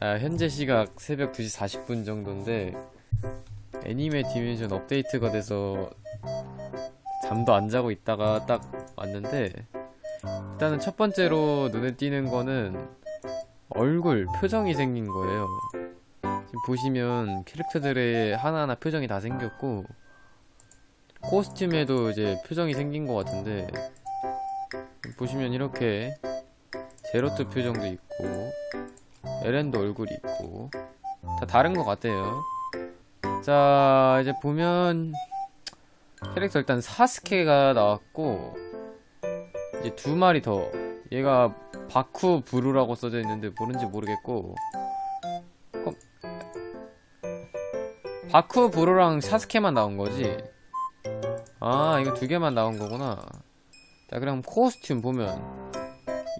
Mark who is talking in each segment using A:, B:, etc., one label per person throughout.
A: 아, 현재 시각 새벽 2시 40분 정도인데 애니메 디멘션 업데이트가 돼서 잠도 안 자고 있다가 딱 왔는데 일단은 첫 번째로 눈에 띄는 거는 얼굴 표정이 생긴 거예요. 지금 보시면 캐릭터들의 하나하나 표정이 다 생겼고 코스튬에도 이제 표정이 생긴 것 같은데 보시면 이렇게 제로트 표정도 있고 에렌도 얼굴이 있고. 다 다른 것 같아요. 자 이제 보면 캐릭터 일단 사스케가 나왔고 이제 두 마리 더. 얘가 바쿠 브루라고 써져 있는데 모른지 모르겠고. 어, 바쿠 브루랑 사스케만 나온 거지? 아 이거 두 개만 나온 거구나. 자 그럼 코스튬 보면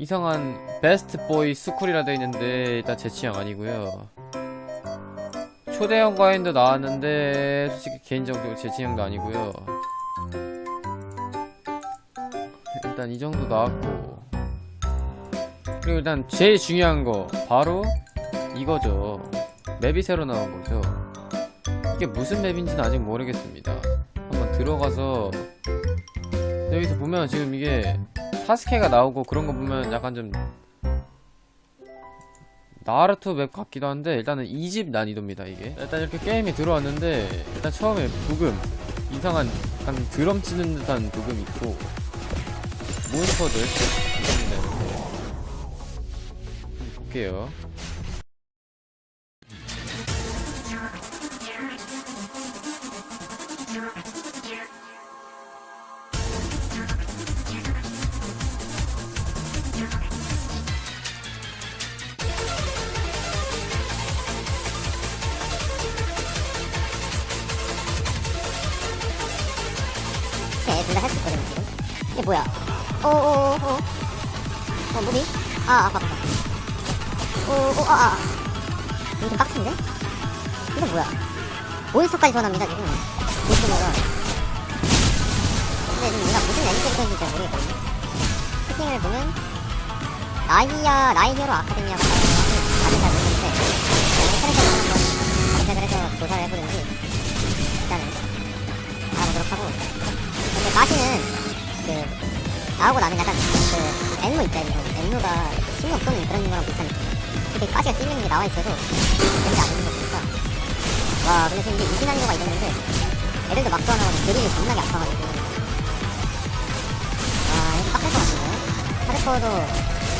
A: 이상한 베스트 보이 스쿨이라 돼 있는데 일단 제 취향 아니고요. 초대형 과인도 나왔는데 솔직히 개인적으로 제 취향도 아니고요. 일단 이 정도 나왔고 그리고 일단 제일 중요한 거 바로 이거죠. 맵이 새로 나온 거죠. 이게 무슨 맵인지는 아직 모르겠습니다. 한번 들어가서 여기서 보면 지금 이게 사스케가 나오고 그런 거 보면 약간 좀 나루토 맵 같기도 한데 일단은 2집 난이도입니다 이게. 일단 이렇게 게임이 들어왔는데 일단 처음에 부금 이상한 약간 드럼 치는 듯한 부금 있고 몬스터들 한번 볼게요
B: 다할수 있거든, 지금. 이게 뭐야? 오오오오. 어, 뭐지? 아, 아까 봤다. 오오, 아, 아. 이거 좀 빡친데? 이거 뭐야? 몬스터까지 소환합니다, 지금. 몬스터가. 근데 지금 얘가 무슨 애니메이션인지 잘 모르겠거든요. 세팅을 보면, 라이아, 라이히어로 아카데미아가 다들 잘 모르겠는데, 나오고 나면 약간 그 앵무 있잖아요. 앵무가 신경 쏘는 그런 거랑 비슷한 느낌. 이렇게 가시가 찔리는 게 나와 있어도 재미가 안 있는 거 보니까 와 근데 지금 이게 이신한거가 있었는데 애들도 막 쏘아나가지고 드립이 겁나게 아파가지고. 와 이거 빡셀 것 같은데? 하드코어도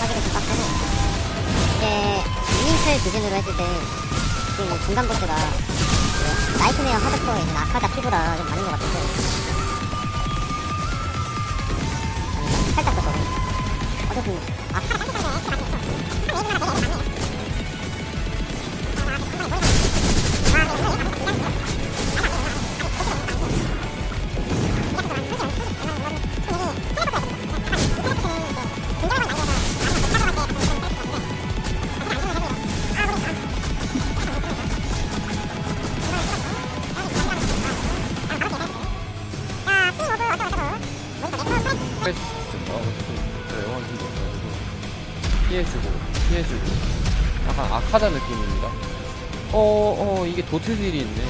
B: 하기가 좀 빡세고 이제 유닛을 기준으로 했을 때 지금 이 중간 보스가 그 나이트메어 하드코어에 있는 아카다 피부라 좀 많은 것 같은데 살짝 더 적은 어차피
A: 아패 피해주고 피해주고. 약간 아카다 느낌입니다. 어어 이게 도트들이 있네.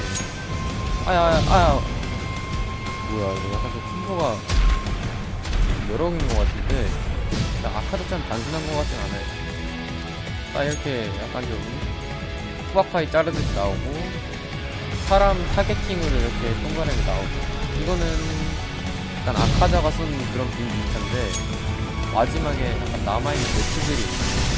A: 아야 아야 아야. 뭐야 이거 약간 좀 콤보가 여러 개인 것 같은데. 일단 아카다처럼 단순한 것 같진 않아요. 딱 이렇게 약간 좀 후바파이 자르듯이 나오고 사람 타겟팅으로 이렇게 동그라미 나오고. 이거는 약간 아카자가 쓴 그런 비슷한데 마지막에 남아있는 매트들이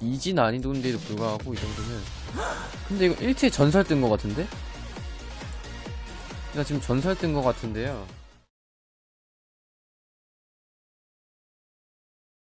A: 이지 난이도인데도 불구하고 이 정도면 근데 이거 1티에 전설 뜬거 같은데? 나 지금 전설 뜬거 같은데요